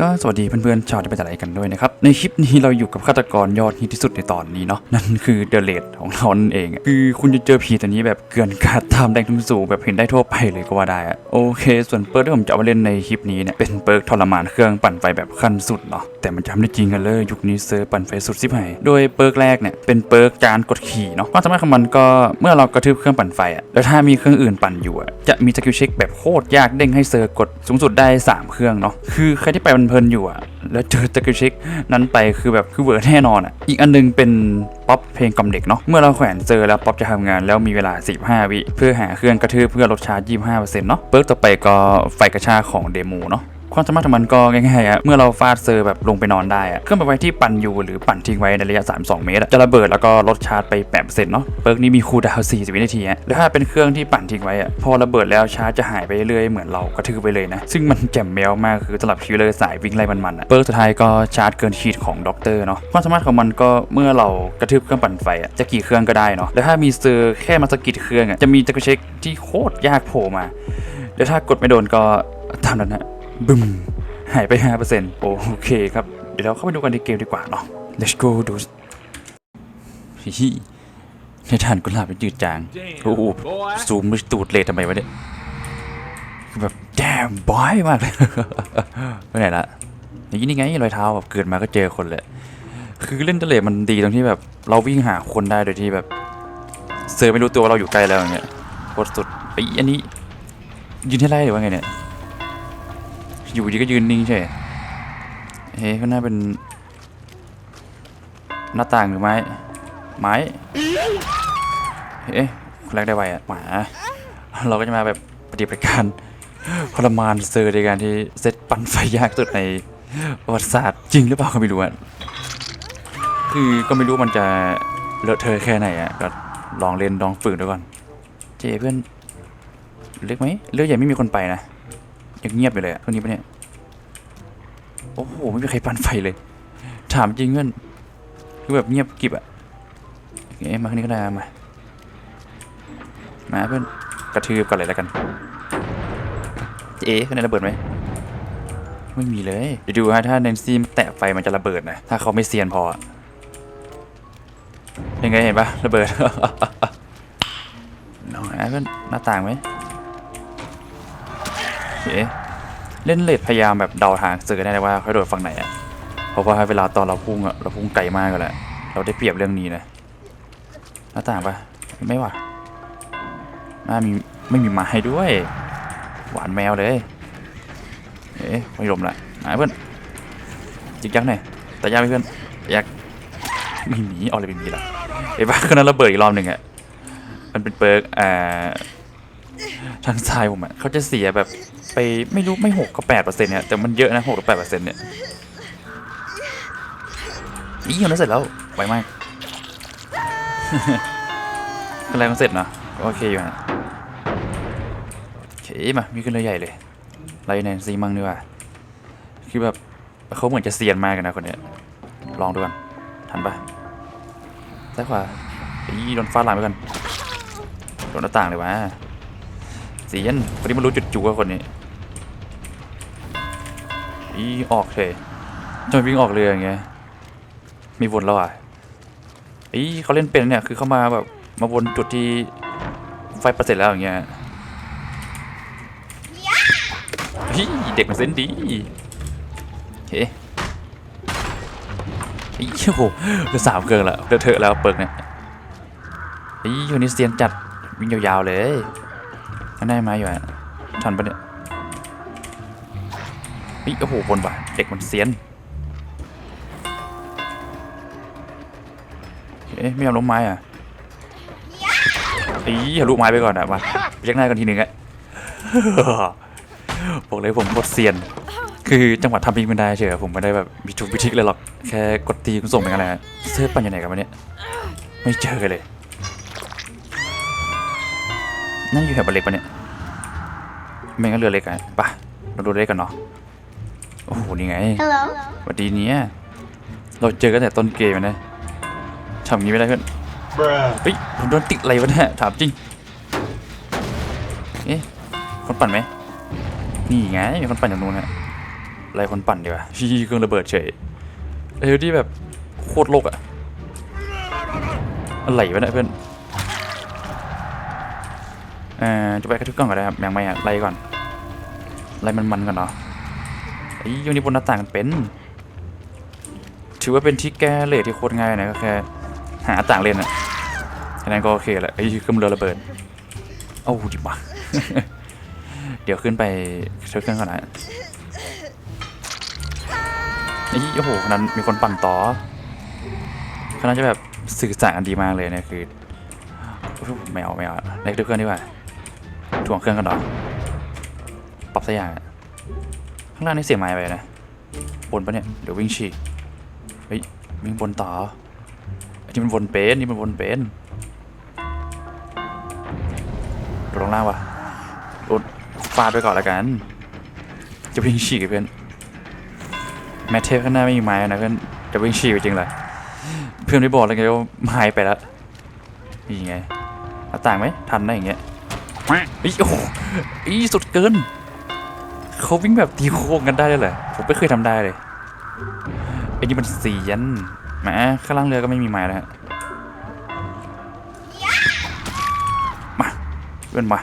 ก็สวัสดีเพื่อนๆชาวที่เป็นอะไรกันด้วยนะครับ ในคลิปนี้เราอยู่กับฆาตกรยอดฮิตที่สุดในตอนนี้เนาะนั่นคือเดอะเลดของเรานั่นเอง คือคุณจะเจอผีตัวนี้แบบเกลื่อนกาดตามแดงทุ่งสูงแบบเห็นได้ทั่วไปเลยก็ว่าได้อะโอเค ส่วนเปิร์กที่ผมจะเอามาเล่นในคลิปนี้เนี่ยเป็นเปิร์กทรมานเครื่องปั่นไฟแบบขั้นสุดเนาะแต่มันจะทำได้จริงกันเลยยุคนี้เซิร์ปั่นไฟสุดสิบหายโดยเปิร์กแรกเนี่ยเป็นเปิร์กการกดขี่เนาะความสามารถของมันก็เมื่อเรากระทืบเครื่องปั่นไฟอะแล้วถ้ามีเครื่องอื่นปั่นอยู่อะจะมีสกิลเช็คแบบโคตรยากเด้งให้เซอร์กดสูงสุดได้สามเครื่องเนาะคือใครที่ไปเพลินอยู่อะแล้วเจอตะกิชิกนั้นไปคือแบบคือเวอร์แน่นอนอะ อีกอันนึงเป็นป๊อปเพลงกล่อมเด็กเนาะ เมื่อเราแขวนเจอแล้วป๊อปจะทำงานแล้วมีเวลา 15 วิ เพื่อหาเครื่องกระทืบเพื่อลดชาร์จ25%เนาะ เปิร์กต่อไปก็ไฟกระชาของเดโมเนาะ ความสามารถของมันก็ง่ายๆอะเมื่อเราฟาดเซอร์แบบลงไปนอนได้อะเครื่องไปั่นไฟที่ปั่นอยู่หรือปั่นทิ้งไว้ในระยะ 32 เมตร จะระเบิดแล้วก็ลดชาร์จไป8%เนาะเปิร์กนี้มีคูลดาวน์40 วินาทีอะแล้วถ้าเป็นเครื่องที่ปั่นทิ้งไว้อะพอระเบิดแล้วชาร์จจะหายไปเรื่อยเหมือนเรากระทืบไปเลยนะซึ่งมันแจ่มแมวมากคือสำหรับคิวเลอร์สายวิ่งไล่มันๆอะเปิร์กสุดท้ายก็ชาร์จเกินขีดของด็อกเตอร์เนาะความสามารถของมันก็เมื่อเรากระทืบเครื่องปั่นไฟอะจะกี่เครื่องก็ได้เนาะแล้วถ้ามีเซอร์แค่มาสกิดเครื่องอะจะมีตะกุเช็คที่โคตรยากโผล่มาแล้วถ้ากดไม่โดนก็ตามนั้นฮะ บึ้มหายไป 5%โอเคครับ เดี๋ยวเราเข้าไปดูกันในเกมดีกว่าเนาะ let's go ดูฮิในฐานกุหลาบเป็นจืดจางโอ้โหซูมมือตูดเลยทำไมวะเนี่ยคือแบบแจมบอยมากเลยไปไหนละอย่างนี้นี่ไงรอยเท้าแบบเกิดมาก็เจอคนเลย คือเล่นทะเลมันดีตรงที่แบบเราวิ่งหาคนได้โดยที่แบบเซอร์ไม่รู้ตัวว่าเราอยู่ใกล้แล้วอย่างเงี้ยโคตรสุดไอ้ยอันนี้ยืนให้ไล่หรือว่าไงเนี่ย อยู่ดีก็ยืนนิ่งใช่เฮ้ยก็น่าเป็น หน้าต่างหรือไม้ ไม้ เอ๊ะคนแรกได้ไวอะหมา เราก็จะมาแบบปฏิบัติการทรมานเซอร์ในการที่เซตปั่นไฟยากสุดในประวัติศาสตร์จริงหรือเปล่าก็ไม่รู้อะ คือก็ไม่รู้มันจะเลอะเทอะแค่ไหนอะ ก็ลองเล่นลองฝึกดูก่อน เจเพื่อนเล็กไหมเลือกใหญ่ไม่มีคนไปนะยังเงียบอยู่เลยอะเท่านี้ปะเนี่ย โอ้โหไม่มีใครปั่นไฟเลย ถามจริงเพื่อนคือแบบเงียบกิบอะโอเคมาข้างนี้ก็ได้มามาเพื่อนกระทืบกันเลยแล้วกันเอ๊ะข้างในระเบิดไหมไม่มีเลยเดี๋ยวดูฮะถ้าแนนซี่แตะไฟมันจะระเบิดนะถ้าเขาไม่เซียนพอยังไงเห็นปะระเบิดน้องนะเพื่อนหน้าต่างไหมโอเค เล่นเลดพยายามแบบเดาทางเสือได้เลยว่าเขาโดดฝั่งไหนอะเพราะว่าเวลาตอนเราพุ่งอะเราพุ่งไกลมากกันแหละเราได้เปรียบเรื่องนี้นะหน้าต่างปะไม่ว่ะน่ามีไม่มีไม้ด้วย หวานแมวเลยเอ๊ะไม่ลมละมาเพื่อนจิกยักหน่อยแต่ยักไหมเพื่อนยักไม่มีเอาอะไรไปมีล่ะไอ้บ้าคนนั้นระเบิดอีกรอบหนึ่งอะมันเป็นเปิร์กอ่าทางซ้ายผมอะเขาจะเสียแบบ ไปไม่รู้ไม่หกก็แปดเปอร์เซ็นต์เนี่ย แต่มันเยอะนะหกหรือแปดเปอร์เซ็นต์เนี่ยอีมันเสร็จแล้วไวมากอะไรมันเสร็จเนาะโอเคอยู่ฮะโอเคมามีขึ้นเรือใหญ่เลยไลน์แนซีมังดีกว่าคือแบบเขาเหมือนจะเซียนมากกันนะคนเนี้ยลองดูกันทันปะซ้ายขวาอีโดนฟาดหลังไปกันโดนหน้าต่างเลยวะเสียนคนนี้มันรู้จุดจูว่าคนนี้ อีออกเฉยจะวิ่งออกเรืออย่างเงี้ยมีวนแล้วอะอีเขาเล่นเป็นเนี่ยคือเขามาแบบมาวนจุดที่ไฟประเสร็จแล้วอย่างเงี้ยฮีเด็กมันเส้นดีเคอีโอ้โหเหลือสามเครื่องละเดือดเถอะแล้วเปิกเนี่ยอีคนนี้เซียนจัดวิ่งยาวๆเลยมันได้มอยู่อะทันปะเนี่ย เฮ้ยโอ้โหบนว่ะเด็กมันเซียนเอ๊ะไม่เอาล้มไม้อะอีทะลุไม้ไปก่อนอะมาไปยักหน้ากันทีหนึ่งอะบอกเลยผมกดเซียน คือจังหวะทำบิงไม่ได้เฉยผมไม่ได้แบบมีทุกวิธีเลยหรอก แค่กดตีคุณส่งไปกันแหละเสื้อปั่นอยู่ไหนกันวะเนี่ย ไม่เจอกันเลย นั่นอยู่แถวบันเล็กปะเนี่ย ไม่งั้นเรือเล็กอะปะเราดูเล็กกันเนาะ โอ้โหนี่ไง Hello. สวัสดีเนี่ยเราเจอกันแต่ต้นเกมนะทำอย่างนี้ไม่ได้เพื่อน Bruh. เฮ้ยผมโดนติดอะไรวะเนี่ยถามจริง เอ๊ะคนปั่นไหม นี่ไงมีคนปั่นอย่างนู้นฮะไล่คนปั่นดีกว่าชี้เครื่องระเบิดเฉยเอ้ยที่แบบโคตรโลกอะอะไรวะเนี่ยเพื่อนเอ่อจะไปกระทึกกล้องก่อนนะครับยังไม่อะไล่ก่อนไล่มันมันๆก่อนเนาะ ไอ้ยูนิบนหน้าต่างกันเป็น ถือว่าเป็นที่แก้เลทที่โคตรง่ายนะก็แค่หาต่างเล่นอะแค่นั้นก็โอเคแหล้วไอ้เครื่องเรือระเบิดเอาดิมาเดี๋ยวขึ้นไปเช็คเครื่องก่อนนะไอ้โอ้โหนั้นมีคนปั่นต่อคนนั้นจะแบบสื่อสารกันดีมากเลยเนี่ยคือไม่เอาไม่เอาเล็กดูเครื่องดีกว่าถ่วงเครื่องกันหรอปรับสักอย่างอะางล่างนี่เสียไม้ไปนะ บนปะเนี่ย เดี๋ยววิ่งฉีกเฮ้ย วิ่งบนต่ออันนี้มันวนเป็นนี่มันวนเป็นลงล่างวะโดนฟาดไปก่อนละกัน จะวิ่งฉีกเพื่อนแมทเทปข้างหน้าไม่มีไม้นะเพื่อนจะวิ่งฉีกจริงเลยเพื่อนไม่บอกเลยไงว่าหายไปแล้วนี่ไงหน้าต่างไหมทันได้อย่างเงี้ยอีโอ้อีสุดเกิน เขาวิ่งแบบตีโค้งกันได้เลยเหรอผมไม่เคยทำได้เลยไอ้นี่มันเสียนแหมข้างล่างเรือก็ไม่มีไม้แล้วมาเพื่อนมา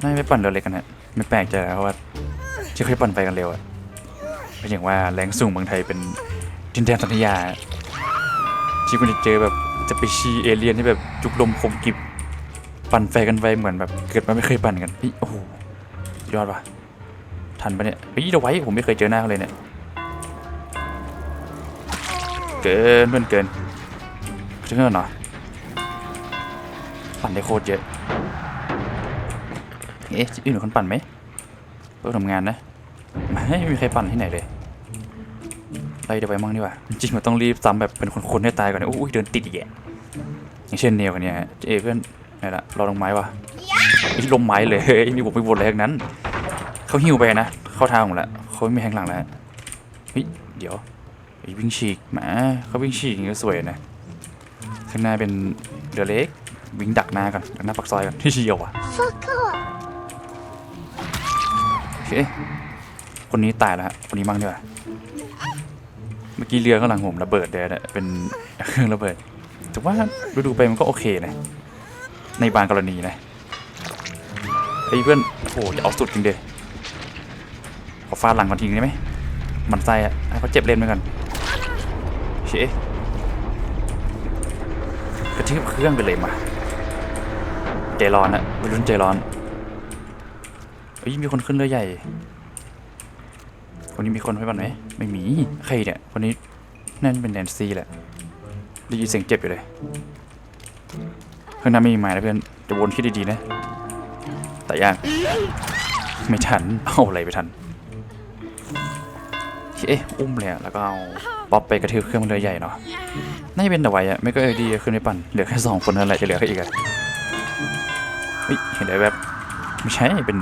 น่าไม่ปั่นเรือเล็กกันนะไม่แปลกใจแล้วเพราะว่าที่เคยปั่นไปกันเร็วอะเป็นอย่างว่าแรงสูงเมืองไทยเป็นดินแดนสัญญาที่คุณจะเจอแบบจะไปชีเอเลียนที่แบบจุกลมคมกิบปั่นไฟกันไปเหมือนแบบเกิดมาไม่เคยปั่นกันเฮ้ยโอ้โหยอดว่ะ ทันปะเนี่ยเฮ้ยเดี๋ยวไว้ผมไม่เคยเจอหน้าเขาเลยเนี่ยเกินเพื่อนเกินเชื่อหน่อยปั่นได้โคตรเยอะเอ๊ะอื่นมีคนปั่นไหมเพิ่งทำงานนะไม่มีใครปั่นที่ไหนเลยไล่เดี๋ยวไปมั่งดีกว่าจริงๆมันต้องรีบซ้ำแบบเป็นคนๆให้ตายก่อนนะอุ้ยเดินติดอีกแยะอย่างเช่นเนวกันเนี่ยเอยเพื่อนไหนละรอลงไม้วะไอ้ลมไม้เลยมีผมไปวนอะไรทั้งนั้น เขาหิวไปนะ เข้าทางผมละเขาไม่มีแทงหลังแล้วเฮ้ยเดี๋ยวไอ้วิ่งฉีกหมาเขาวิ่งฉีกอย่างเงี้ยสวยนะข้างหน้าเป็นเรือเล็กวิ่งดักหน้าก่อนดักหน้าปักซอยก่อนที่เชียวอะโอเคคนนี้ตายแล้วฮะคนนี้มั่งดีกว่าเมื่อกี้เรือข้างหลังผมระเบิดเลยนะเป็นเครื่องระเบิดแต่ว่าดูดูๆไปมันก็โอเคนะในบางกรณีนะไอ้ยเพื่อนโอ้โหจะเอาสุดจริงเด้ ขอฟาดหลังก่อนทีได้ไหมมันไส้อะให้เขาเจ็บเล่นไปก่อนเชะกระทืบเครื่องไปเลยมาใจร้อนอะวัยรุ่นใจร้อนเฮ้ยมีคนขึ้นเรือใหญ่คนนี้มีคนไปบ้างไหมไม่มีใครเนี่ยคนนี้นั่นเป็นแนนซี่แหละได้ยินเสียงเจ็บอยู่เลยข้างหน้าไม่มีไม้นะเพื่อนจะวนคิดดีๆนะแต่ยากไม่ทันเอาอะไรไปทัน เอ๊ะอุ้มเลยแล้วก็เอาป๊อปไปกระทืบเครื่องเรือใหญ่เนาะน่าจะเป็นแต่ไวอะไม่ก็เอดีขึ้นไม่ปั่นเหลือแค่สองคนเท่านั้นแหละจะเหลือใครอีกอะเฮ้ยเห็นได้แบบไม่ใช่เป็น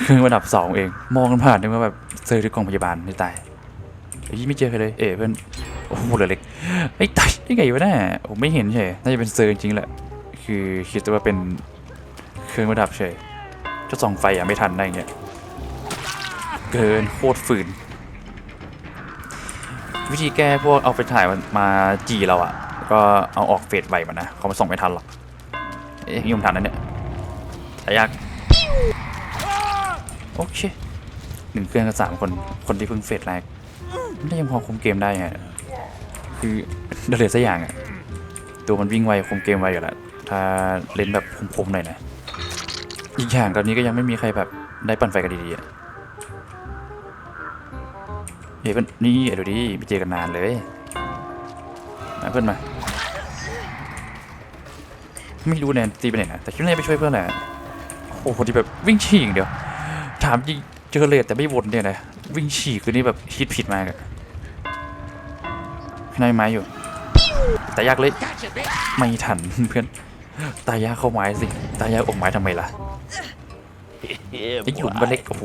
เครื่องระดับสองเอง มองกันผ่านนึกว่าแบบเจอที่กองพยาบาลไม่ตายเฮ้ยไม่เจอใครเลยเอ๋เพื่อนโอ้โหเหลือเล็กไอ้ยตายได้ไงวะเนี่ยผมไม่เห็นเฉยน่าจะเป็นเซอร์จริงๆแหละ คือคิดว่าเป็นเครื่องระดับเฉยจะส่องไฟอะไม่ทันได้เงี้ยเกินโคตรฝืน วิธีแก้พวกเอาไปถ่ายมาจีเราอะก็เอาออกเฟสไวมันนะเขามาส่งไม่ทันหรอกเอ๊ะยุ่งทันนั่นเนี่ยแต่ยากโอเคหนึ่งเครื่องกับสามคนคนที่เพิ่งเฟสแรกไม่ยังพอคุมเกมได้ไงคือเดลยสักอย่างอะตัวมันวิ่งไวคุมเกมไวอยู่แล้วถ้าเล่นแบบคมๆหน่อยนะอีกอย่างตอนนี้ก็ยังไม่มีใครแบบได้ปั่นไฟกันดีๆอะ เฮ้ยเพื่อนนี่เดี๋ยวดิไม่เจอกันนานเลยมาเพื่อนมา ไม่รู้แนนตีไปไหนนะแต่คิดว่าน่าจะไปช่วยเพื่อนแหละโอ้โหที่แบบวิ่งฉี่อย่างเดียว ถามจริงเจอเลดแต่ไม่วนเนี่ยนะวิ่งฉี่คือนี่แบบคิดผิดมากอะข้างในไม้อยู่ตายากเลย ไม่ทันเพื่อนตายากเข้าไม้สิตายากออกไม้ทำไมล่ะ ไอ้หลุมก็เล็กโอ้โห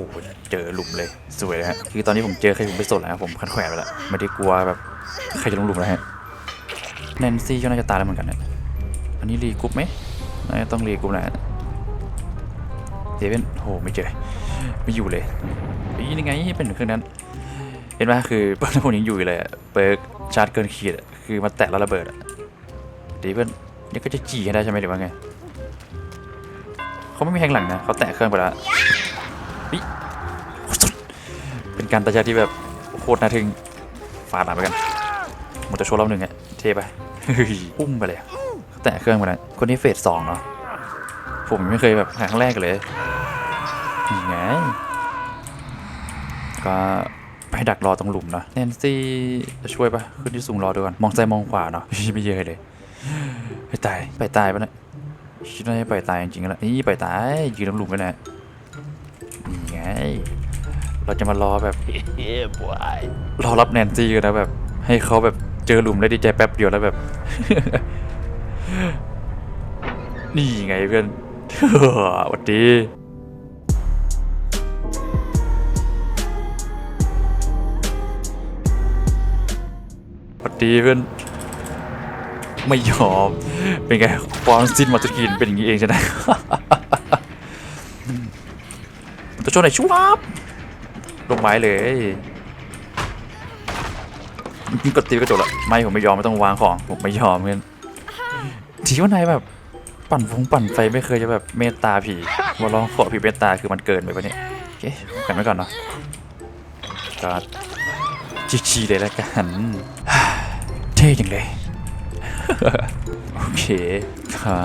เจอหลุมเลยสวยเลยฮะคือตอนนี้ผมเจอใครผมไม่สนแล้วผมคันแขวนไปแล้วไม่ได้กลัวแบบใครจะลงหลุมแล้วฮะแนนซี่ก็น่าจะตายแล้วเหมือนกันเนี่ยอันนี้รีกรุ๊ปไหมน่าจะต้องรีกรุ๊ปแหละเดวินโหไม่เจอไม่อยู่เลยนี่นี่ไงเป็นเครื่องนั้น เห็นไหมคือเปิร์กพวกนี้อยู่เลยเปิร์กชาร์จเกินขีดคือมันแตะแล้วระเบิดอะดีเพื่อนนี่ก็จะจีให้ได้ใช่ไหมหรือว่าไง เขาไม่มีแทงหลังนะเขาแตะเครื่องไปแล้วเป็นการตัดยาที่แบบโคตรน่าทึ่งฟาดหลังไปกันมันจะโชว์รอบหนึ่งอะเทไปอุ้มไปเลยเขาแตะเครื่องไปแล้วคนนี้เฟสสองเนาะผมไม่เคยแบบครั้งแรกเลยนี่ไงก็ไปดักรอตรงหลุมเนาะแนนซี่จะช่วยปะขึ้นที่สูงรอดูก่อนมองซ้ายมองขวาเนาะไม่เยอะเลยไปตายไปตายปะเนี่ย คิดว่าจะไปตายจริงๆแล้วนี่ไปตายยืนตรงหลุมกันนะนี่ไง เราจะมารอแบบรอรับแนนซี่กันนะแบบ ให้เขาแบบเจอหลุมแล้วดีใจแป๊บเดียวแล้วแบบ นี่ไงเพื่อนหวัดดีสวัสดีเพื่อน ไม่ยอม เป็นไงความสิ้นมาตุกินเป็นอย่างนี้เองใช่ไหมตัวโชว์ไหนอยชุบลงไม้เลยกดตีก็จบละไม่ผมไม่ยอมไม่ต้องวางของผมไม่ยอมเพื่อนทีว่านายแบบ ปั่นฟงปั่นไฟไม่เคยจะแบบเมตตาผีว่าร้องขอผีเมตตาคือมันเกินไปปะเนี่ยโอเคกันไว้ก่อนเนาะก็จีๆเลยแล้วกันเท่จังเลย โอเคค่ะ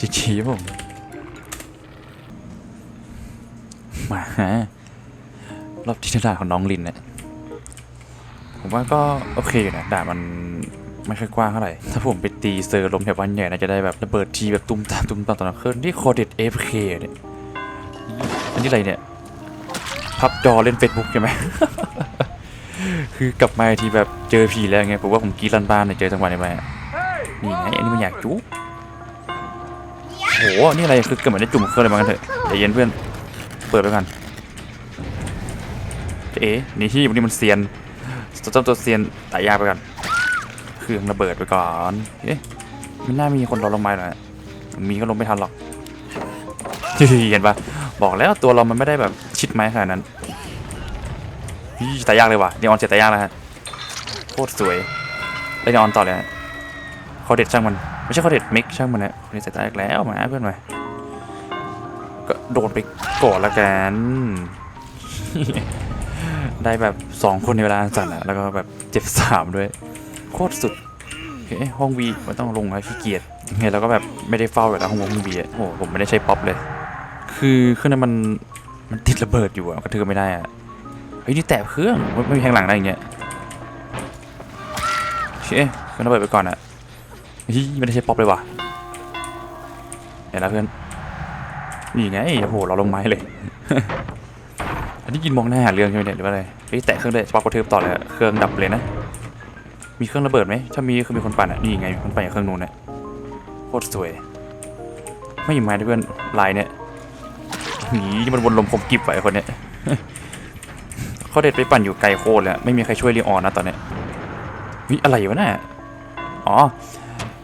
จีจีผมมาฮะรอบที่ด่าของน้องลินเนี่ยผมว่าก็โอเคอยู่นะด่ามันไม่ค่อยกว้างเท่าไหร่ ถ้าผมไปตีเซอร์ลมแถวบ้านใหญ่น่าจะได้แบบระเบิดทีแบบตุ้มตามตุ้มตามตอนกลางคืนที่คอเด็ดเอฟเคเนี่ย อันนี้อะไรเนี่ย พับจอเล่นเฟซบุ๊กใช่ไหม คือกลับมาทีแบบเจอผีแล้วไงผมว่าผมกรีดลันบ้านเนี่ยเจอจังหวะนี้ไปนี่ไงอันนี้มันอยากจุ๊บโหนี่อะไรคือเกิดเหมือนได้จุ่มเครื่องอะไรมากันเถอะใจเย็นเพื่อนเปิดไปก่อนเอ๊ะนี่ที่วันนี้มันเซียนตัวตัวเซียนตายยากไปก่อนเครื่องระเบิดไปก่อนเอ๊ะไม่น่ามีคนรอลงมาหรอกมีก็ลงไม่ทันหรอกเห็นปะบอกแล้วตัวเรามันไม่ได้แบบชิดไม้ขนาดนั้น พี่ตายยากเลยว่ะเดออนเสร็จตายยากแล้วฮะโคตรสวยเล่นเดออนต่อเลยฮะเขาเด็ดช่างมัน ไม่ใช่เขาเด็ดมิกช่างมันนะคนนี้เสร็จตายากแล้วมาเพื่อนมาก็โดนไปก่อนละกันได้แบบสองคนในเวลาสั่นอะแล้วก็แบบเจ็บสามด้วย โคตรสุดโอเคห้องวีไม่ต้องลงแล้วขี้เกียจยังไงเราก็แบบไม่ได้เฝ้าอยู่แล้วห้องวงวีอะโอ้ผมไม่ได้ใช้ป๊อปเลย คือเครื่องนั้นมันมันติดระเบิดอยู่อะกระเทือไม่ได้อะ เฮ้ยนี่แตะเครื่องไม่มีแทงหลังได้อย่างเงี้ยโอเคเครื่องระเบิดไปก่อนอะเฮ้ยไม่ได้ใช้ป๊อปเลยว่ะเดี๋ยวนะเพื่อนนี่ไงโอ้โหเราลงไม้เลย อันนี้กินมองหน้าหาเรื่องใช่ไหมเนี่ยหรือว่าอะไรเฮ้ยแตะเครื่องเลยสปาร์กกระเทืบต่อเลยเครื่องดับเลยนะมีเครื่องระเบิดไหมถ้ามีคือมีคนปั่นอะนี่ไงมีคนปั่นกับเครื่องนู้นเนี่ยโคตรสวย ไม่อยู่ไม้เพื่อนลายเนี่ยหนีมันวนลมคมกิบไว้คนเนี้ย เขาเด็ดไปปั่นอยู่ไกลโคตรเลยอะไม่มีใครช่วยลีออนนะตอนนี้วิอะไรวะน่ะอ๋อ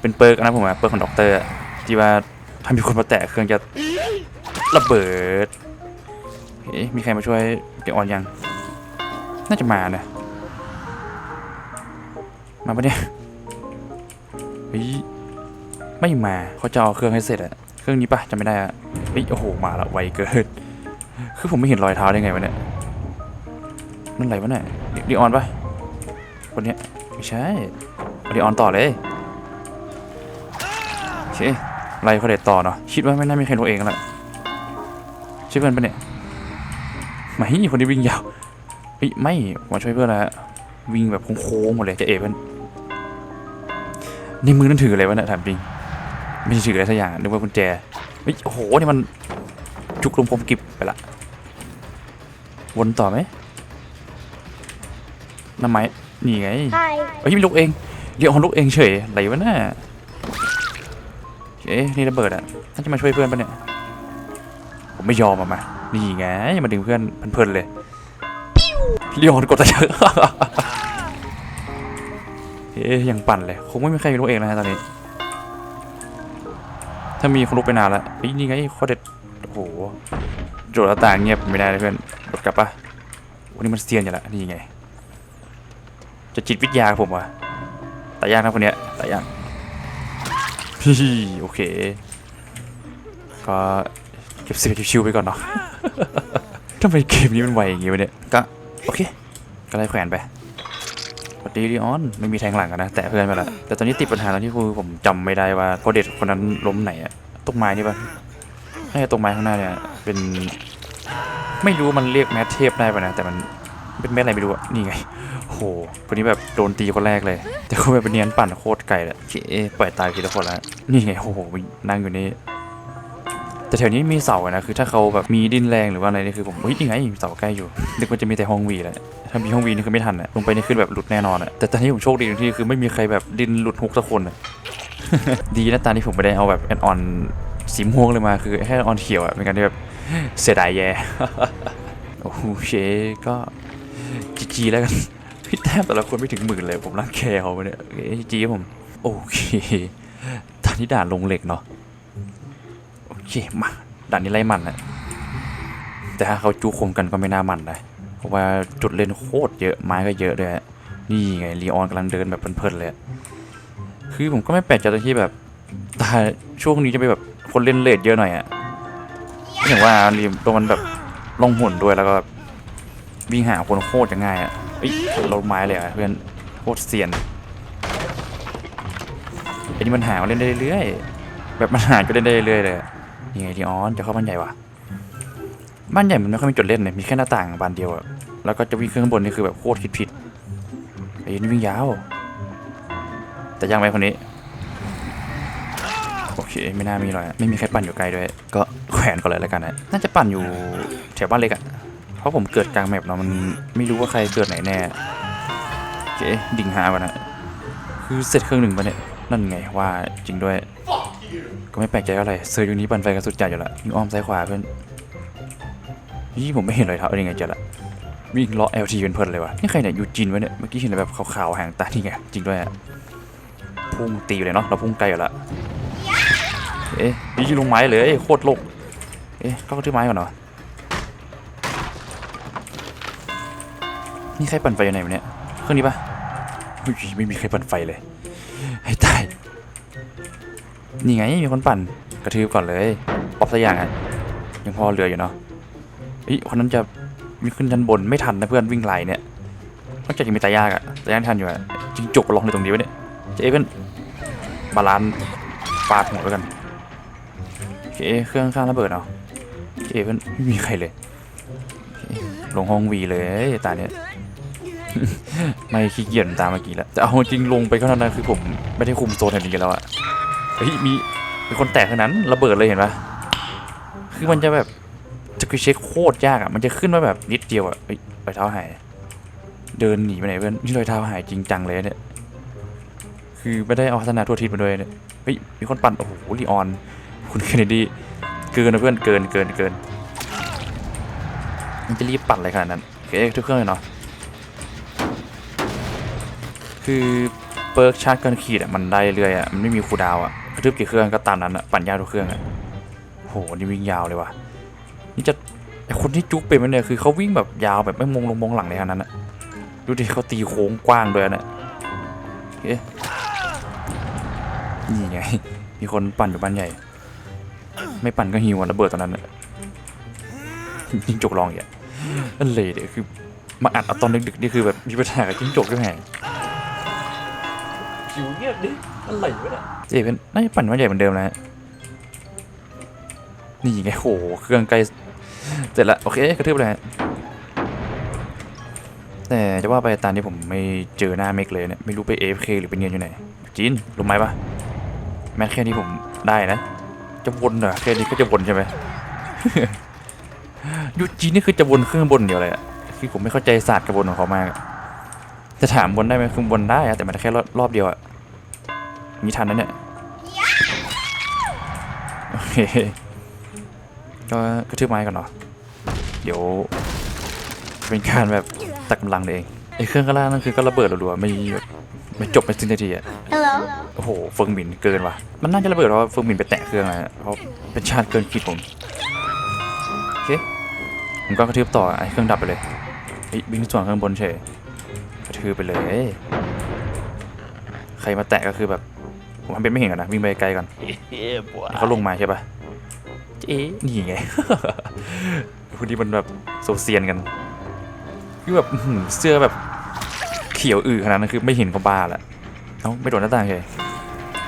เป็นเปิร์กนะผมอะเปิร์กของด็อกเตอร์ที่ว่าถ้ามีคนมาแตะเครื่องจะระเบิดเอ๊ะมีใครมาช่วยลีออนยัง น่าจะมานะมาปะเนี่ยเฮ้ยไม่มาเขาจะเอาเครื่องให้เสร็จอะเครื่องนี้ปะจำไม่ได้อะเฮ้ยโอ้โหมาละไวเกินคือผมไม่เห็นรอยเท้าได้ไงวะเนี่ย นั่นอะไรวะเนี่ยดีออนปะคนเนี้ยไม่ใช่ดีออนต่อเลยโอเคไล่เขาเด็ดต่อเนาะคิดว่าไม่น่ามีใครรู้เองแล้วแหละช่วยเพื่อนปะเนี่ยไม่คนที่วิ่งยาวเฮ้ยไม่มาช่วยเพื่อนแล้ววิ่งแบบโค้งๆหมดเลยจะเอเพื่อนในมือนั่นถืออะไรวะเนี่ยถามจริงไม่ใช่ถืออะไรสักอย่างนึกว่ากุญแจเฮ้ยโอ้โหนี่มันจุกลมคมกิบไปละวนต่อไหม น้ำไม้นี่ไง Hi. เฮ้ยมีลูกเองเดี๋ยวเอาลูกเองเฉยอะไรวะน่ะเอ๊ะนี่ระเบิดอะน่าจะมาช่วยเพื่อนปะเนี่ยผมไม่ยอมอะมานี่ไงมาดึงเพื่อนเพลินๆเลยเรียอนกดตะยักเอ๊ยยังปั่นเลยคงไม่มีใครมีลูกเองนะฮะตอนนี้ ถ้ามีคงลุกไปนานแล้วเฮ้ยนี่ไงข้อเด็ดโอ้โหโดดหน้าต่างเงียบไม่ได้เลยเพื่อนกดกลับปะวันนี้มันเซียนอยู่แล้วนี่ไง จะจิตวิทยากับผมวะแต่ยากนะคนเนี้ยแต่ยากพี่โอเค ก็เก็บเสียงชิวๆไปก่อนเนาะทำไมเกมนี้มันไวอย่างงี้วะเนี่ยก็โอเค ก็ไล่แขวนไปสวัสดีลีออนไม่มีแทงหลังกันนะ แต่เพื่อนไปละแต่ตอนนี้ติดปัญหาตอนที่คือผมจำไม่ได้ว่าโคเด็ดคนนั้นล้มไหนอะต้นไม้นี่ปะไอ้ต้นไม้ข้างหน้าเนี่ยเป็น ไม่รู้มันเรียกแมทเทพได้ปะนะแต่มัน เป็นแมทอะไรไม่รู้อะนี่ไงโหคนนี้แบบโดนตีคนแรกเลย แต่เขาแบบเป็นเนียนปั่นโคตรไกลเลยโอเคปล่อยตายทีละคนแล้วนี่ไงโอ้โหนั่งอยู่นี่แต่แถวนี้มีเสาอะนะคือถ้าเขาแบบมีดินแรงหรือว่าอะไรนี่คือผมเฮ้ยยังไงเสาใกล้อยู่นึกว่าจะมีแต่ห้องวีแหละถ้ามีห้องวีนี่คือไม่ทันอะลงไปนี่คือแบบหลุดแน่นอนอะแต่ตอนนี้ผมโชคดีตรงที่คือไม่มีใครแบบดินหลุดฮุกสักคนอะดีนะตอนนี้ผมไม่ได้เอาแบบแอนออนสีม่วงเลยมาคือแค่ออนเขียวอะเป็นการที่แบบเสียดายแย่โอ้โหเชก็ จีจีแล้วกัน พี่แต้มแต่ละคนไม่ถึงหมื่นเลย ผมรังแคเขาไปเนี่ยจีจีผม โอเค ตอนนี้ด่านลงเหล็กเนาะ โอเค มา ด่านนี้ไล่มันนะแต่ถ้าเขาจูคมกันก็ไม่น่ามันนะเพราะว่าจุดเล่นโคตรเยอะไม้ก็เยอะด้วยนี่ไงลีออนกำลังเดินแบบเพลินๆเลย คือผมก็ไม่แปลกใจตรงที่แบบแต่ช่วงนี้จะไปแบบคนเล่นเลดเยอะหน่อยอะไม่ถึงว่าลีตัวมันแบบลงหุ่นด้วยแล้วก็ วิ่งหาคนโคตรจะง่ายอะเอ้ยราไม้เลยอะเพื่อนโคตรเซียนไอ้นี่มันหาเล่นได้เรื่อยๆแบบมันหาก็เล่นได้เรื่อยๆเลยอะนี่ไงที่ออนจะเข้าบ้านใหญ่วะบ้านใหญ่มันไม่ค่อยมีจุดเล่นเลยมีแค่หน้าต่างบานเดียวอะแล้วก็จะวิ่งขึ้นข้างบนนี่คือแบบโคตรคิดผิดไอ้นี่วิ่งยาว แต่ยังไหมคนนี้โอเคไม่น่ามีหรอกไม่มีใครปั่นอยู่ไกลด้วย ก็แขวนก่อนเลยแล้วกันนะน่าจะปั่นอยู่แถวบ้านเล็กอะ ราะผมเกิดกลางแมปเนาะมันไม่รู้ว่าใครเกิดไหนแน่โอเคดิ่งหาวันนะคือเสร็จเครื่องหนึ่งปะเนี่ยนั่นไงว่าจริงด้วย ก็ไม่แปลกใจอะไรเซอร์ยูนี้ปั่นไฟกันสุดใจอยู่ละวิ่งอ้อมซ้ายขวาเพื่อนยี่ผมไม่เห็นเลยเท้าอะไรไงจอละวิ่งเลาะ LT เป็นเพลินเลยวะนี่ใครเนี่ยยูจินวะเนี่ยเมื่อกี้เห็นแบบขาวๆหางตานี่ไงจริงด้วยพุ่งตีอยู่เลยเนาะเราพุ่งไกลอยู่ละเอ๊ะยี่ลงไม้เลยโคตรโลกเอ๊ะเข้าที่ไม้ก่อนเนาะ นี่ใครปั่นไฟอยู่ไหนวะเนี่ยเครื่องนี้ปะไม่มีใครปั่นไฟเลย ให้ตายนี่ไงมีคนปั่นกระทืบก่อนเลยปอปสักอย่างอะยังพอเหลืออยู่เนาะเฮ้ยคนนั้นจะวิ่งขึ้นชั้นบนไม่ทันนะเพื่อนวิ่งไหลเนี่ยนอกจากจะมีตายากอะตายากทันอยู่อะจิงจกลองในตรงนี้ไว้เนี่ยเจ๊เพื่อนบาลานปาดหัวแล้วกันโอเคเครื่องข้างระเบิดเอาะเจ๊เพื่อนไม่มีใครเลยลงห้องวีเลยตาเนี้ย ไม่ขี้เกียจตามเมื่อกี้แล้วแต่เอาจริงลงไปก็เท่านั้นคือผมไม่ได้คุมโซนแถวนี้กันแล้วอะเฮ้ยมีมีคนแตกขนาดนั้นระเบิดเลยเห็นปะคือมันจะแบบจะคือเช็คโคตรยากอะมันจะขึ้นมาแบบนิดเดียวอะเฮ้ยรอยเท้าหายเดินหนีไปไหนเพื่อนนี่รอยเท้าหายจริงจังเลยเนี่ยคือไม่ได้เอาพัฒนาทั่วทิศมาด้วยเนี่ยเฮ้ยมีคนปั่นโอ้โหลีออน คุณเคนเนดีเกินนะเพื่อนเกินเกินเกินมันจะรีบปั่นอะไรขนาดนั้นโอเคทุกเครื่องเลยเนาะ คือเปิร์กชาร์จเกินขีดอะมันได้เรื่อยอะมันไม่มีคูดาวอะกระทืบกี่เครื่องก็ตามนั้นอะปั่นยาวทุกเครื่องอะโหนี่วิ่งยาวเลยว่ะนี่จะไอคนที่จุกเป็นมันเนี่ยคือเขาวิ่งแบบยาวแบบไม่มองลงมองหลังเลยขนาดนั้นอะดูดิเขาตีโค้งกว้างด้วยนะโอเคนี่ไงมีคนปั่นอยู่บ้านใหญ่ ไม่ปั่นก็หิวอะระเบิดตอนนั้นอะยิงจกลองอย่างนั่นเลยเดี๋ยวคือมาอัดเอาตอนดึกๆนี่คือแบบมีปัญหากับจิ้งจกด้วยไง ผิวเงียบดิอะไรวะเนี่ยเจ๊เป็นน่าจะปั่นมาใหญ่เหมือนเดิมนะฮะนี่ไงโหเครื่องใกลเสร็จละโอเคกระทืบเลยฮะแต่จะว่าไปตามที่ผมไม่เจอหน้าเมกเลยเนี่ยไม่รู้ไป AFK หรือไปเนียนอยู่ไหนจีนรู้ไหมปะแม้แค่นี้ผมได้นะ จะวนเหรอแค่นี้ก็จะวนใช่ไหมยูจีนนี่คือจะวนเครื่องบนเดียวเลยอะคือผมไม่เข้าใจศาสตร์กระบวนของเขามาก จะถามบนได้ไหมคือบนได้อะแต่มันแค่รอบเดียวอะ มีทันนะเนี่ยโอเคก็กระทืบไม้ก่อนเนาะเดี๋ยวเป็นการแบบตักกำลังเองไอ้เครื่องข้างล่างนั่นคือก็ระเบิดรัวๆไม่แบบไม่จบไม่สิ้นนาทีอะ Hello. โอ้โหเฟิงหมินเกินว่ะมันน่าจะระเบิดเพราะว่าเฟิงหมินไปแตะเครื่องอะเพราะเป็นชาติเกินคิดผมโอเคผมก็กระทืบต่อไอ้เครื่องดับไปเลยเฮ้ยวิ่งส่วนข้างบนเฉยกระทืบไปเลย ใครมาแตะก็คือแบบ ผมทำเป็นไม่เห็นกันนะวิ่งไปไกลก่อน Yeah, boy. เขาลงมาใช่ปะเอ๊ะนี่ไงคนนี้มันแบบโซเซียนกันคือแบบอื้อหือเสื้อแบบเขียวอือขนาดนั้นคือไม่เห็นก็บ้าละเอ้าไม่โดนหน้าต่างเลย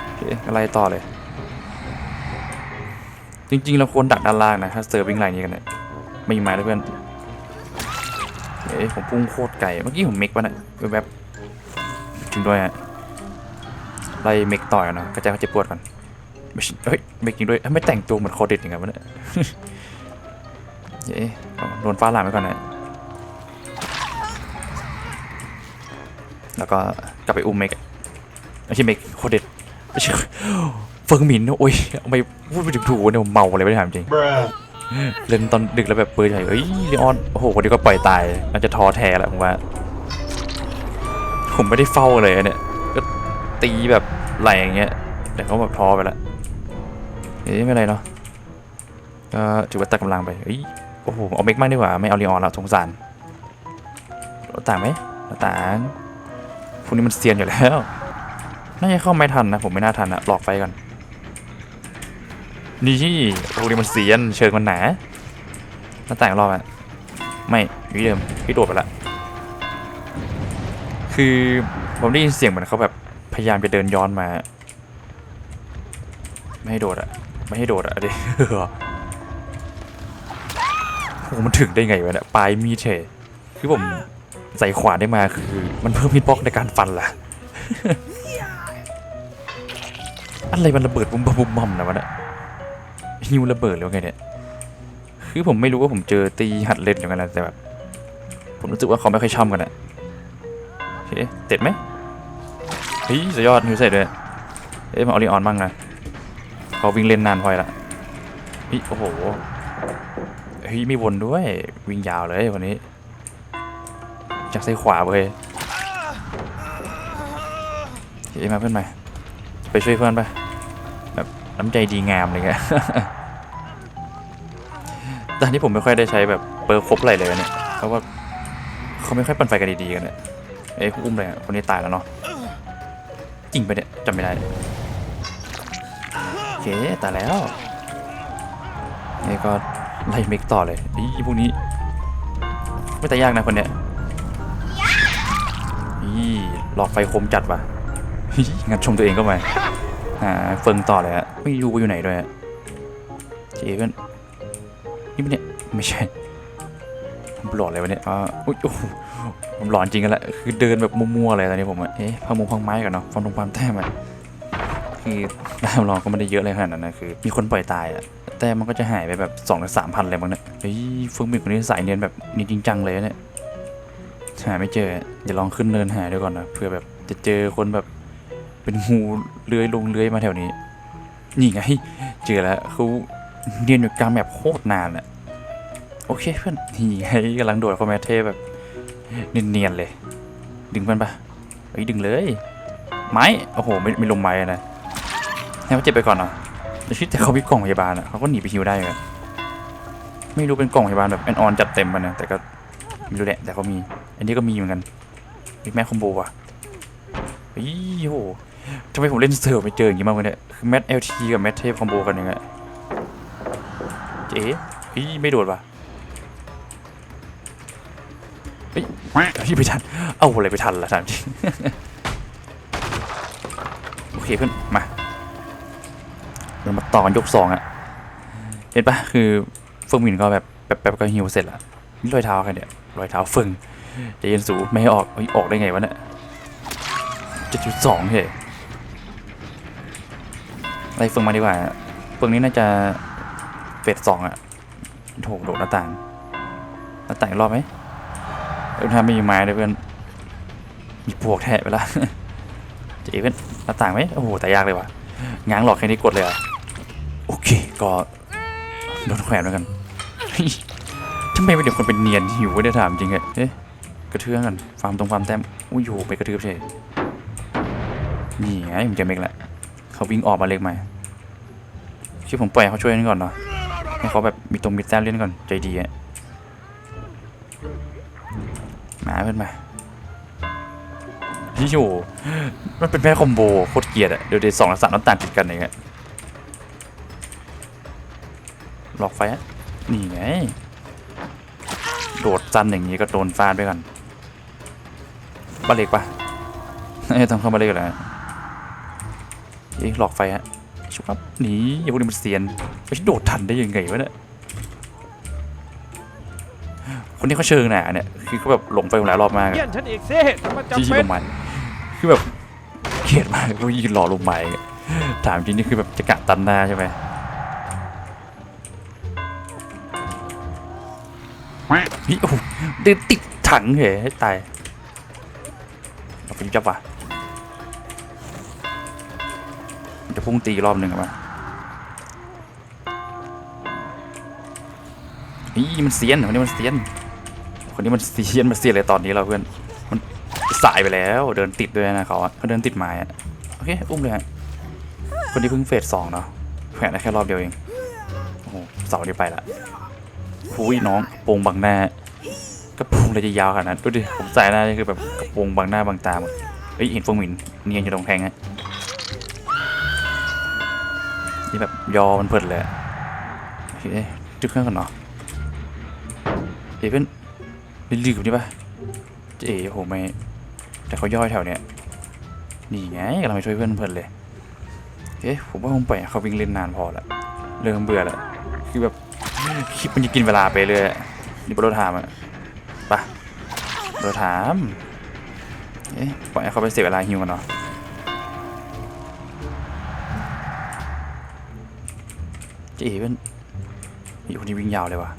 โอเคอะไรต่อเลย จริงๆเราควรดักด้านล่างนะถ้าเซอร์วิ่งไลน์นี้กันเนี่ยไม่มีไม้แล้วเพื่อนเอ๊ะผมพุ่งโคตรไก่เมื่อกี้ผมเมกปะเนี่ยแบบๆจริงด้วยฮะไล่เมกต่อยนะกระจายเขาเจ็บปวดก่อนไม่เฮ้ยไม่จริงด้วยไม่แต่งตัวเหมือนคอเด็ดอย่างเงี้ยวะเนี่ยเย้โดนฟ้าหลามไปก่อนนะแล้วก็กลับไปอุ้มเมกไม่ใช่เมกโคเด็ดไม่ใช่เฟิงหมินโอ้ยเอาไปพูดไปถึงถูกเนี่ยผมเมาเลยไม่ได้ถามจริงเล่นตอนดึกแล้วแบบเปิดใหญ่เฮ้ยเลออนโอ้โหคนนี้ก็ปล่อยตายน่าจะท้อแท้แล้วผมว่า ผมไม่ได้เฝ้าเลยเนี่ย ตีแบบไหลอย่างเงี้ยแต่เขาแบบท้อไปแล้วเอ้ยไม่ไรเนาะก็ถือว่าตัดกำลังไปเฮ้ยโอ้โหเอาเมกมากดีกว่าไม่เอาลีออนแล้วสงสารเราต่างไหมเราต่างพวกนี้มันเซียนอยู่แล้วน่าจะเข้าไม่ทันนะผมไม่น่าทันอะหลอกไฟก่อนนี่พวกนี้มันเซียนเชิงมันหนาหน้าต่างรอบอะไม่อยู่เดิมพี่โดดไปละคือผมได้ยินเสียงเหมือนเขาแบบ ยายามจะเดินย้อนมา ไม่ให้โดดอะไม่ให้โดดอะดี๋ยวโอ้มันถึงได้ไงวะเนี่ยปลายมีเฉยคือผมใส่ขวานได้มาคือ มันเพิ่มมิดบล็อกในการฟันล่ะ อะไรมันระเบิดบุมบบุมบัมนะวะเนี่ยฮิวระเบิดหรือว่าไงเนี่ย คือผมไม่รู้ว่าผมเจอตีหัดเล่นอย่างนั้นนะแต่แบบ ผมรู้สึกว่าเขาไม่ค่อยชอบกันอะโอเคเด็ดไหม เฮ้ยสุดยอดฮิวเสร็จเลยเอ๊ะมาเอาลีออนบ้างนะเขาวิ่งเล่นนานพอยละเฮ้ยโอ้โหเฮ้ยมีวนด้วยวิ่งยาวเลยวันนี้ จากซ้ายขวาเว้ยเฮ้ยมาเพื่อนมาไปช่วยเพื่อนไปแบบน้ำใจดีงามอะไรเงี้ยตอนนี้ผมไม่ค่อยได้ใช้แบบเปอร์ครบอะไรเลยเนี่ยเพราะว่าเขาไม่ค่อยปั่นไฟกันดีๆกันเนี่ยเอ้ยอุ้มเลยคนนี้ตายแล้วเนาะ จริงไปเนี่ยจำไม่ได้โอเคตาแล้วนี่ก็ไล่เมกต่อเลยอีพวกนี้ ไม่แต่ยากนะคนเนี้ยอีหลอกไฟคมจัดว่ะอีงัดชมตัวเองก็มาหาเฟิงต่อเลยฮะไม่รู้ว่าอยู่ไหนด้วยฮะเจ๊เพื่อนนี่มันเนี่ยไม่ใช่หลอนเลยวะเนี่ยอ๋ออุ๊ยโอ้ ผมหลอนจริงกันแหละคือเดินแบบมัวๆเลยตอนนี้ผมอะเอ๊ะพังมุงพังไม้กันเนาะฟันตรงความแต้มอะคือได้ลองก็ไม่ได้เยอะเลยขนาดนั้นนะคือ มีคนปล่อยตายอะแต่มันก็จะหายไปแบบสองถึงสามพันเลยมั้งเนี่ยเฮ้ยเฟิร์มบิกคนนี้สายเนียนแบบนี่จริงจังเลยเนี่ยหาไม่เจอเดี๋ยวลองขึ้นเนินหาด้วยก่อนนะเพื่อแบบจะเจอคนแบบเป็นงูเลื้อยลงเลื้อยมาแถวนี้ นี่ไงเจอแล้วเขาเนียนอยู่กลางแบบโคตรนานอะโอเคเพื่อนนี่ไงกำลังโดดเข้ามาเทแบบ เนียนๆเลย ดึงเพื่อนปะเฮ้ยดึงเลย ไม้ โอ้โห ไม่ไม่ลงไม้นะให้เขาเจ็บไปก่อนเนาะแต่คิดแต่เขามีกล่องพยาบาลอะเขาก็หนีไปฮิวได้เหมือนกันไม่รู้เป็นกล่องพยาบาลแบบแอนออนจัดเต็มมันนะแต่ก็ไม่รู้แหละแต่เขามี อันนี้ก็มีเหมือนกันบิ๊กแม่คอมโบว่ะเฮ้ยโหทำไมผมเล่นเซิร์ฟไปเจออย่างงี้มากเลยเนี่ยคือแมทเอลทีกับแมทเทพคอมโบกันอย่างเงี้ยเจ๊เฮ้ยไม่โดดว่ะ ฮ้ยเฮ้ยไปทัน เอาอะไรไปทันล่ะถามจริง โอเคเพื่อนมา เรามาต่อกันยกสองอะเห็นปะคือเฟิงหมินก็แบบแป๊บๆก็ฮิวเสร็จละนี่รอยเท้าใครเนี่ยรอยเท้าเฟิงจะเย็นสูไม่ให้ออกเฮ้ยออกได้ไงวะเนี่ยเจ็ดจุดสองเฮ้ยไล่เฟิงมาดีกว่าเฟิงนี้น่าจะเฟสสองอะโถโดดหน้าต่างหน้าต่างรอบไหม ถ้าไม่มีไม้เลยเพื่อนมีปวกแทะไปละเจ๊เพื่นหน้าต่างไหมโอ้โหแต่ยากเลยว่ะง้างหลอกแค่นี้กดเลยอะโอเคก็โดนแขวนแล้วกันทำไมเป็นเด็กคนเป็นเนียนหิวไม่ได้ถามจริงอะเอ๊ะกระเทือกันฟาร์มตรงฟาร์มแต้มอุ้ยอยู่ไปกระทืบเฉยนี่ไงผมจะเมกแหละเขาวิ่งออกมาเล็กไหมาช่วยผมปล่อยเขาช่วยนั่นก่อนเนาะให้เขาแบบมีตรงมีแต้มเล่นก่อนใจดีอะ เพื่อนมาที่อยู่มันเป็นแม่คอมโบโคตรเกลียดอะเดี๋ยวเดี๋ยวสองและสามน้ำตาลติดกันอย่างเงี้ยหลอกไฟอะนี่ไง โดดจันอย่างนี้ก็โดนฟาดด้วยกันบาเล็กปะเอ้ยต้องเข้ามาเล็กแล้วเอ๊ะหลอกไฟฮะชุบครับหนีอย่าพวกนี้มันเซียนไปโดดทันได้ยังไงวะเนี่ย คนนี้เขาเชิงหนาเนี่ยคือเขาแบบหลงไปหลายรอบมากอะเยี่ยนฉันอีกสิถ้ามันจำที่เป็ลนงมาคือแบบเกลียดมากก็ยืนรอลงมาอย่างเงี้ยถามจริงนี่คือแบบจะกะตันหน้าใช่ไหมนี่โอ้โหเดินติดถังเหรอให้ตายเราไปจับว่ะมันจะพุ่งตีรอบหนึ่งอะมานี่มันเซียนคนนี้มันเซียน คนนี้มันเซียนมันเซียนเลยตอนนี้เราเพื่อน มันสายไปแล้วเดินติดด้วยนะเขาอะเขาเดินติดไม้อะโอเคอุ้มเลยฮะคนที่เพิ่งเฟสสองเนาะแขวนได้แค่รอบเดียวเองโอ้โหเสาร์นี้ไปละหุยน้องโปรงบังหน้ากระโปรงเลยจะยาวขนาดนั้นดูดิผมใส่หน้านี่คือแบบกระโปรงบังหน้าบังตาหมดเฮ้ยเห็นฟงหมินเนียนอยู่ตรงแทงฮะนี่แบบยอมันเปิดเลยอะโอเคจุดเครื่องก่อนเนาะเอ้ยเพื่อน รีบๆนี่ปะเจ๊โหไม่แต่เขาย่อยแถวเนี้ยนี่ไงกำลังไปช่วยเพื่อนเพลินเลยเอ๊ะผมว่าผมปล่อยเขาวิ่งเล่นนานพอละเริ่มเบื่อแล้วคือแบบคลิปมันจะกินเวลาไปเลยอะนี่บรถถามอะปะบรถถามเอ๊ะปล่อยให้เขาไปเสียเวลาฮิวกันเนาะเจ๊เพื่อนอีกคนนี้วิ่งยาวเลยว่ะ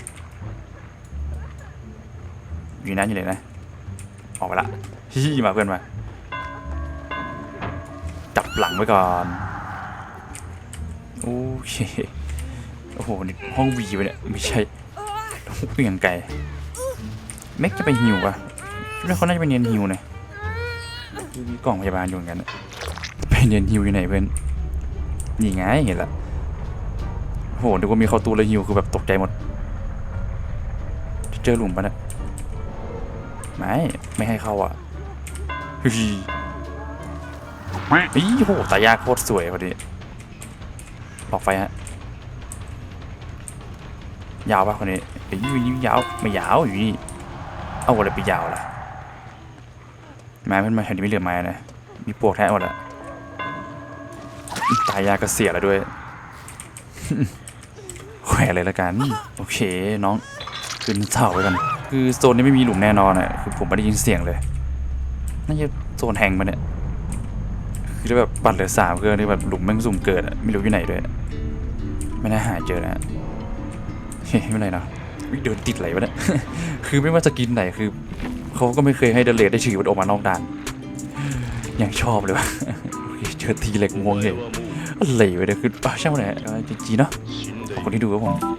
อยู่นั่นอยู่เลยนะ ออกไปละฮิมาเพื่อนมาจับหลังไว้ก่อนโอเคโอ้โหนี่ห้องวีไปเนี่ยไม่ใช่เปลี่ยงไก่แม็กจะไปฮิวปะแล้วเขาน่าจะไปเนียนฮิวนะมีกล่องพยาบาลอยู่เหมือนกันไปเนียนฮิวอยู่ไหนเพื่อนนี่ไงเห็นละโอ้โหนึกว่ามีเข้าตู้แล้วฮิวคือแบบตกใจหมด เจอหลุมปะเนี่ย ไม่ ไม่ให้เข้าอะฮึอีโหตายากโคตรสวยพอดีหลอกไฟฮะ ยาวปะคนนี้เอ้ยยยาว ไม่ยาวอยู่นี่ เอาอะไรไปยาวล่ะไม้มันมาแถวนี้ไม่เหลือไม้นะ มีปวกแท้หมดละตายยากก็เสียแล้วด้วยแขวะเลยละกัน โอเคน้อง ขึ้นเสาไปกัน คือโซนนี้ไม่มีหลุมแน่นอนอะคือผมไม่ได้ยินเสียงเลย น่าจะโซนแหงมันเนี่ย คือแบบบัตรเหลือสามเครื่องที่แบบหลุมแม่งสุ่มเกิดอะไม่รู้อยู่ไหนด้วยไม่น่าหาเจอนะฮะเฮ้ยไม่เป็นไรเนาะอุ๊ยเดินติดไหลวะเนี่ย คือไม่ว่าจะกินไหนคือเขาก็ไม่เคยให้เดลเลดได้ฉีกมันออกมานอกด่าน ยังชอบเลยวะเจอทีเล็กงวงเลยอะไรวะเนี่ยคืออะช่างมันแหละจีจีเนาะขอบคุณที่ดูครับผม